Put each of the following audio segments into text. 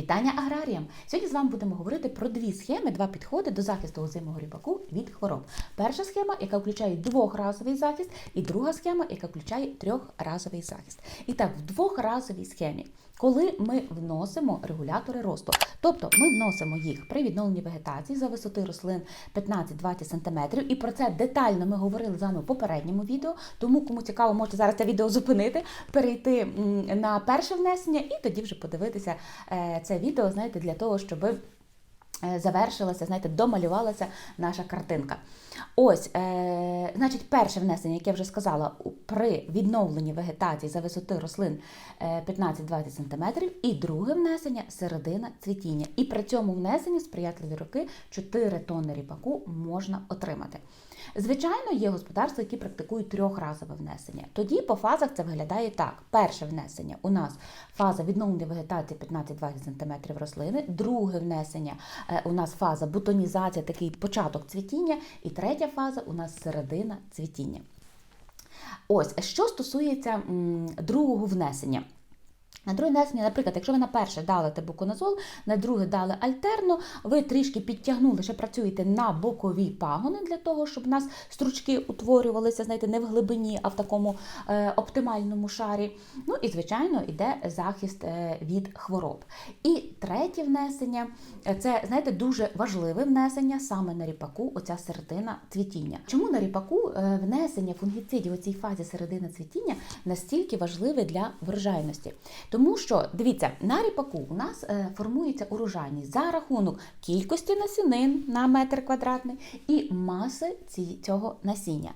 Вітання аграріям! Сьогодні з вами будемо говорити про дві схеми, два підходи до захисту озимого ріпаку від хвороб. Перша схема, яка включає двохразовий захист, і друга схема, яка включає трьохразовий захист. І так, в двохразовій схемі, коли ми вносимо регулятори росту, тобто ми вносимо їх при відновленні вегетації за висоти рослин 15-20 см, і про це детально ми говорили з вами в попередньому відео. Тому, кому цікаво, можете зараз це відео зупинити, перейти на перше внесення і тоді вже подивитися е, це відео, знаєте, для того, щоб завершилася, знаєте, домалювалася наша картинка. Ось, е, значить, перше внесення, яке я вже сказала, при відновленні вегетації за висоти рослин е, 15-20 см, і друге внесення середина цвітіння. І при цьому внесенні сприятливі роки 4 тонни ріпаку можна отримати. Звичайно, є господарства, які практикують трьохразове внесення. Тоді по фазах це виглядає так: перше внесення у нас фаза відновлення вегетації 15-20 см рослини, друге внесення е, у нас фаза бутонізація, такий початок цвітіння, і третя фаза у нас середина цвітіння. Ось, що стосується другого внесення. На друге внесення, наприклад, якщо ви на перше дали тебуконазол, на друге дали альтерну, ви трішки підтягнули, ще працюєте на бокові пагони для того, щоб у нас стручки утворювалися, знаєте, не в глибині, а в такому е, оптимальному шарі. Ну і, звичайно, йде захист е, від хвороб. І третє внесення е, це, знаєте, дуже важливе внесення саме на ріпаку, оця середина цвітіння. Чому на ріпаку е, внесення фунгіцидів у цій фазі середини цвітіння настільки важливе для врожайності? Тому що, дивіться, на ріпаку у нас е, формується урожайність за рахунок кількості насінин на метр квадратний і маси цього насіння.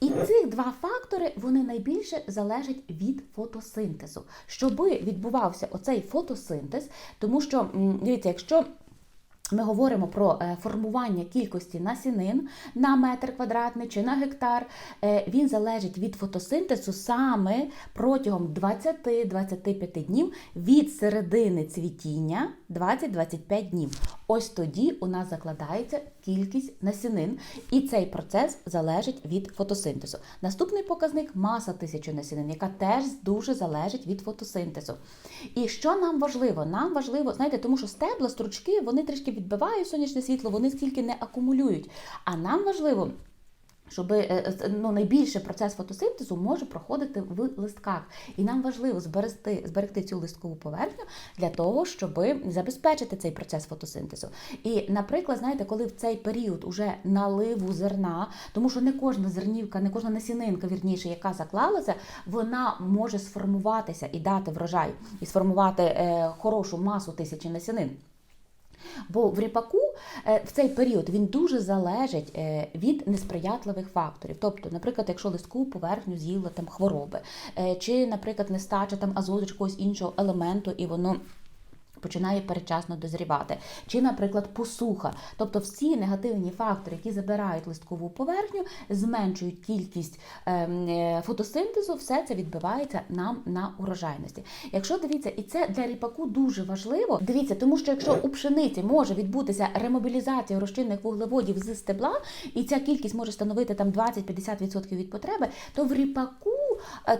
І цих два фактори вони найбільше залежать від фотосинтезу, щоби відбувався оцей фотосинтез, тому що дивіться, якщо ми говоримо про е, формування кількості насінин на метр квадратний чи на гектар. Е, Він залежить від фотосинтезу саме протягом 20-25 днів від середини цвітіння 20-25 днів. Ось тоді у нас закладається кількість насінин, і цей процес залежить від фотосинтезу. Наступний показник маса тисячі насінин, яка теж дуже залежить від фотосинтезу. І що нам важливо? Нам важливо, знаєте, тому що стебла, стручки, вони трішки відбивають сонячне світло, вони стільки не акумулюють. А нам важливо. Щоб е, е, ну, найбільше процес фотосинтезу може проходити в листках, і нам важливо зберегти, зберегти цю листкову поверхню для того, щоб забезпечити цей процес фотосинтезу. І, наприклад, знаєте, коли в цей період уже наливу зерна, тому що не кожна зернівка, не кожна насінинка, вірніше, яка заклалася, вона може сформуватися і дати врожай, і сформувати е, хорошу масу тисячі насінин. Бо в ріпаку е, в цей період він дуже залежить е, від несприятливих факторів. Тобто, наприклад, якщо листку поверхню з'їла там хвороби, е, чи, наприклад, нестача там азоту чи якогось іншого елементу, і воно. Починає передчасно дозрівати, чи, наприклад, посуха. Тобто всі негативні фактори, які забирають листкову поверхню, зменшують кількість ем, е, фотосинтезу, все це відбивається нам на урожайності. Якщо дивіться, і це для ріпаку дуже важливо, дивіться, тому що якщо у пшениці може відбутися ремобілізація розчинних вуглеводів з стебла, і ця кількість може становити там 20-50% від потреби, то в ріпаку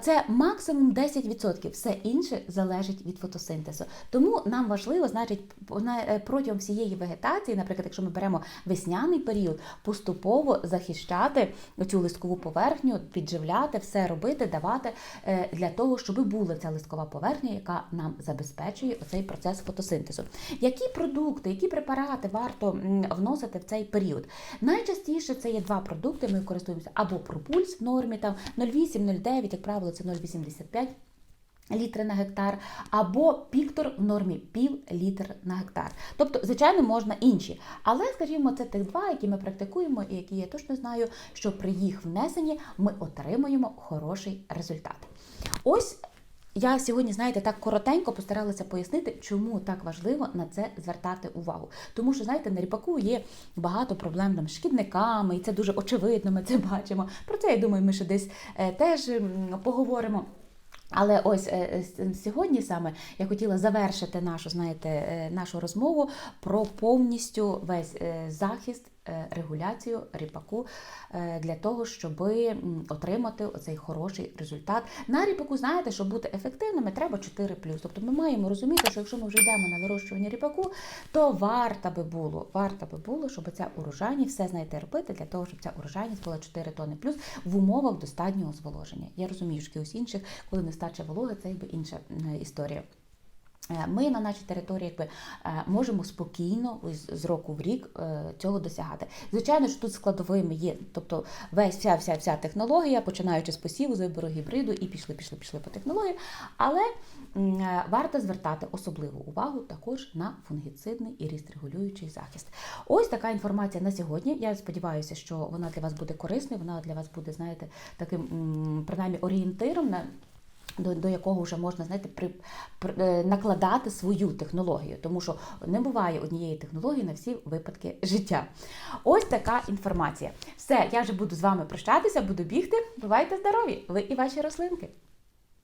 це максимум 10%. Все інше залежить від фотосинтезу. Тому нам важливо, значить, е, протягом всієї вегетації, наприклад, якщо ми беремо весняний період, поступово захищати цю листкову поверхню, підживляти, все робити, давати е, для того, щоб була ця листкова поверхня, яка нам забезпечує цей процес фотосинтезу. Які продукти, які препарати варто вносити в цей період? Найчастіше це є два продукти. Ми користуємося або пропульс в нормі там 0,8-0,9, як правило, це 0,85 літри на гектар, або піктор в нормі пів літр на гектар. Тобто, звичайно, можна інші. Але, скажімо, це тих два, які ми практикуємо, і які я точно знаю, що при їх внесенні ми отримуємо хороший результат. Ось. Я сьогодні, знаєте, так коротенько постаралася пояснити, чому так важливо на це звертати увагу. Тому що, знаєте, на ріпаку є багато проблем там, з шкідниками, і це дуже очевидно, ми це бачимо. Про це, я думаю, ми ще десь е, теж поговоримо. Але ось е, е, сьогодні саме я хотіла завершити нашу, знаєте, нашу розмову про повністю весь захист регуляцію ріпаку е, для того, щоб отримати оцей хороший результат. На ріпаку, знаєте, щоб бути ефективними, треба 4 Тобто ми маємо розуміти, що якщо ми вже йдемо на вирощування ріпаку, то варто би було, варто би було, щоб ця урожайність все знаєте робити для того, щоб ця урожайність була 4 тонни плюс в умовах достатнього зволоження. Я розумію, що якихось інших, коли нестача вологи, це якби інша історія. Е, Ми на нашій території якби е, можемо спокійно з року в рік е, цього досягати. Звичайно, що тут складовими є, тобто весь вся вся вся технологія, починаючи з посіву, з вибору гібриду і пішли, пішли, пішли по технології. Але варто звертати особливу увагу також на фунгіцидний і ріст-регулюючий захист. Ось така інформація на сьогодні. Я сподіваюся, що вона для вас буде корисною, вона для вас буде, знаєте, таким принаймні орієнтиром на до, до якого вже можна знаєте, при, при, е, накладати свою технологію, тому що не буває однієї технології на всі випадки життя. Ось така інформація. Все, я вже буду з вами прощатися, буду бігти. Бувайте здорові! Ви і ваші рослинки!